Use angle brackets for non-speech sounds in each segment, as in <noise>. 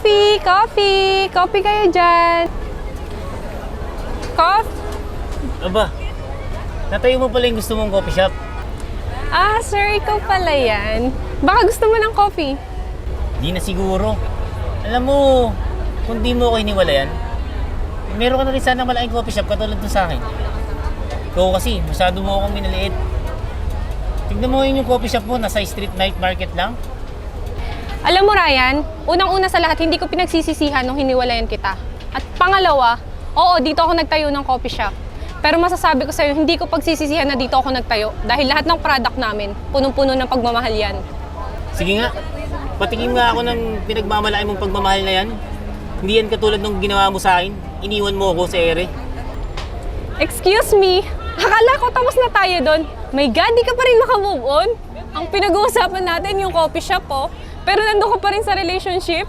coffee! Coffee kayo dyan! Coffee? Aba, natayo mo pala yung gusto mong coffee shop. Ah, sir, ikaw pala yan. Baka gusto mo ng coffee? Di na siguro. Alam mo, kung di mo ako hiniwalayan, meron ka na rin sana malaking coffee shop katulad dun sa akin. Ikaw kasi, masyado mo akong minaliit. Tignan mo yun yung coffee shop mo, nasa street night market lang. Alam mo, Ryan, unang-una sa lahat, hindi ko pinagsisisihan nung hiniwalayan kita. At pangalawa, oo, dito ako nagtayo ng coffee shop. Pero masasabi ko sa'yo, hindi ko pagsisisihan na dito ako nagtayo dahil lahat ng product namin, punong-puno ng pagmamahal yan. Sige nga, patikim nga ako ng pinagmamalaki mong pagmamahal na yan. Hindi yan katulad ng ginawa mo sa akin. Iniwan mo ako sa ere. Excuse me, akala ko tapos na tayo doon. My God, di ka pa rin makamove on. Ang pinag-uusapan natin yung coffee shop, oh. Pero nandun ka pa rin sa relationship.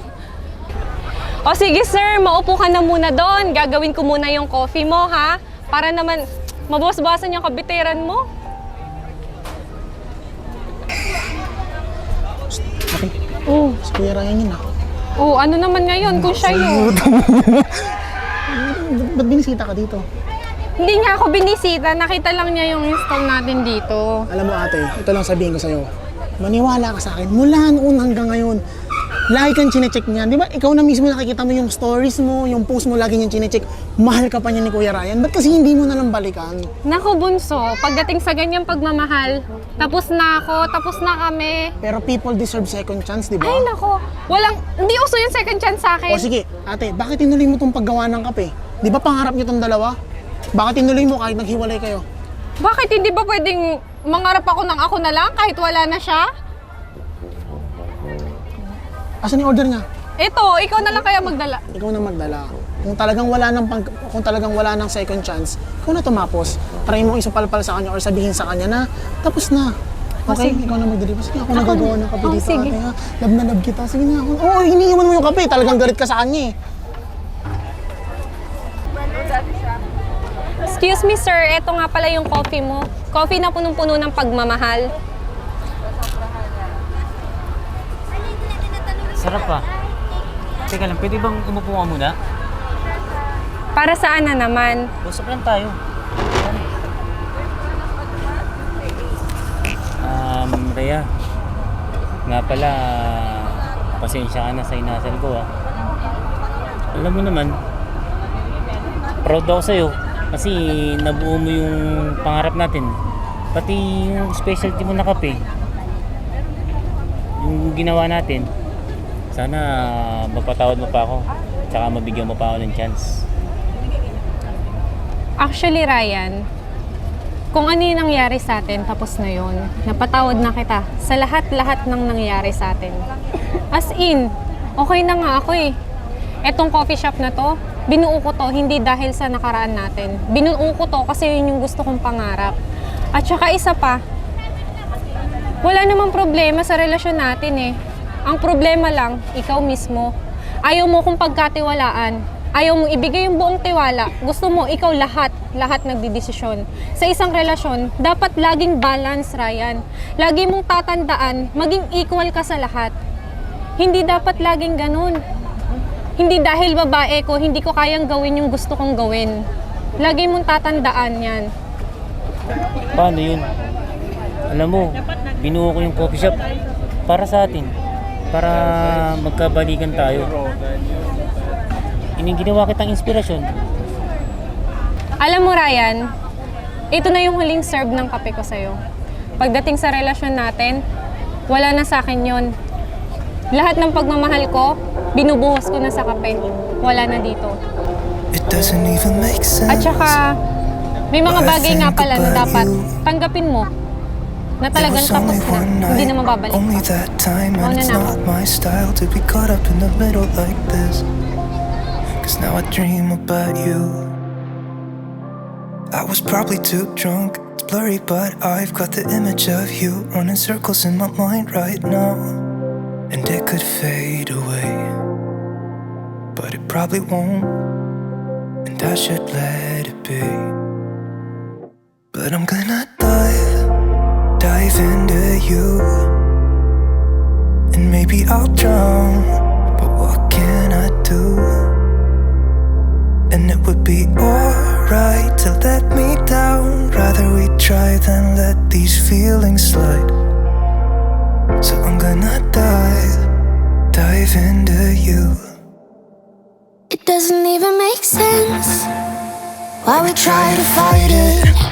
O sige sir, maupo ka na muna doon. Gagawin ko muna yung coffee mo, ha? Para naman mabawas-bawasan yung kabiteran mo. Okay, Oh, si Kuya Ryan yun ah. oh ano naman ngayon kung siya yun? <laughs> Ba't binisita ka dito? Hindi niya ako binisita, nakita lang niya yung install natin dito. Alam mo ate, ito lang sabihin ko sa'yo. Maniwala ka sa akin, mula noon hanggang ngayon, lagi kang chinecheck niyan. Di ba, ikaw na mismo nakikita mo yung stories mo, yung post mo, lagi niyang chinecheck. Mahal ka pa niya ni Kuya Ryan. Ba't kasi hindi mo na lang balikan? Nako bunso, pagdating sa ganyang pagmamahal, tapos na ako, tapos na kami. Pero people deserve second chance, di ba? Ay nako, walang, hindi uso yung second chance sa akin. O sige, ate, bakit tinuloy mo tong paggawa ng kape? Di ba pangarap niyo tong dalawa? Bakit tinuloy mo kahit naghiwalay kayo? Bakit hindi ba pwedeng mangarap ako ng ako na lang kahit wala na siya? Asan yung order niya? Ito, ikaw na lang kaya magdala. Ikaw na magdala. Kung talagang wala ng pang, kung talagang wala ng second chance, ikaw na tumapos. Try mo isupalpal sa kanya or sabihin sa kanya na tapos na. Okay, sige. ikaw na magdeliver. Sige, ako, Ako nagagawa na. ng kape Oh, dito. sige. Ate, ha? Love na love kita. Sige na. Oo, oh, hiniiwan mo yung kape. Talagang galit ka sa kanya eh. Excuse me sir, eto nga pala yung coffee mo. Coffee na punong-puno ng pagmamahal. Sarap pa. Teka lang, pwede bang umupo ka muna? Para saan na naman? Usap lang tayo. Um, Rhea. Nga pala, pasensya ka na sa inasal ko ah. Alam mo naman, proud ako sa'yo kasi nabuo mo yung pangarap natin. Pati yung specialty mo na kape. Yung ginawa natin. Sana mapatawad mo pa ako. Tsaka mabigyan mo pa ako ng chance. Actually, Ryan, kung ano yung nangyari sa atin, tapos na yon. Napatawad na kita sa lahat-lahat ng nangyari sa atin. As in, okay na nga ako eh. Etong coffee shop na to, binuo ko to hindi dahil sa nakaraan natin. Binuo ko to kasi yun yung gusto kong pangarap. At saka isa pa, wala namang problema sa relasyon natin eh. Ang problema lang, ikaw mismo. Ayaw mo kong pagkatiwalaan. Ayaw mong ibigay yung buong tiwala. Gusto mo, ikaw lahat, lahat nagdidesisyon. Sa isang relasyon, dapat laging balance, Ryan. Lagi mong tatandaan, maging equal ka sa lahat. Hindi dapat laging ganun. Hindi dahil babae ko, hindi ko kayang gawin yung gusto kong gawin. Lagi mong tatandaan yan. Paano yun? Alam mo, binuo ko yung coffee shop para sa atin. Para magkabalikan tayo. Ining ginawa kitang inspirasyon. Alam mo, Ryan, ito na yung huling serve ng kape ko sa'yo. Pagdating sa relasyon natin, wala na sa akin yon. Lahat ng pagmamahal ko, binubuhos ko na sa kape. Wala na dito. It doesn't even make sense. At saka, may mga bagay nga pala na dapat tanggapin mo na talagang tapos na, hindi na mababalik only pa. that time, Mauna and it's na ako. not my style to be caught up in the middle like this. Cause now I dream about you. I was probably too drunk, it's blurry, but I've got the image of you running circles in my mind right now. And it could fade away, but it probably won't. And I should let it be. But I'm gonna dive, dive into you. And maybe I'll drown, but what can I do? And it would be alright to let me down. Rather we try than let these feelings slide. So I'm gonna dive. Why we try to fight it.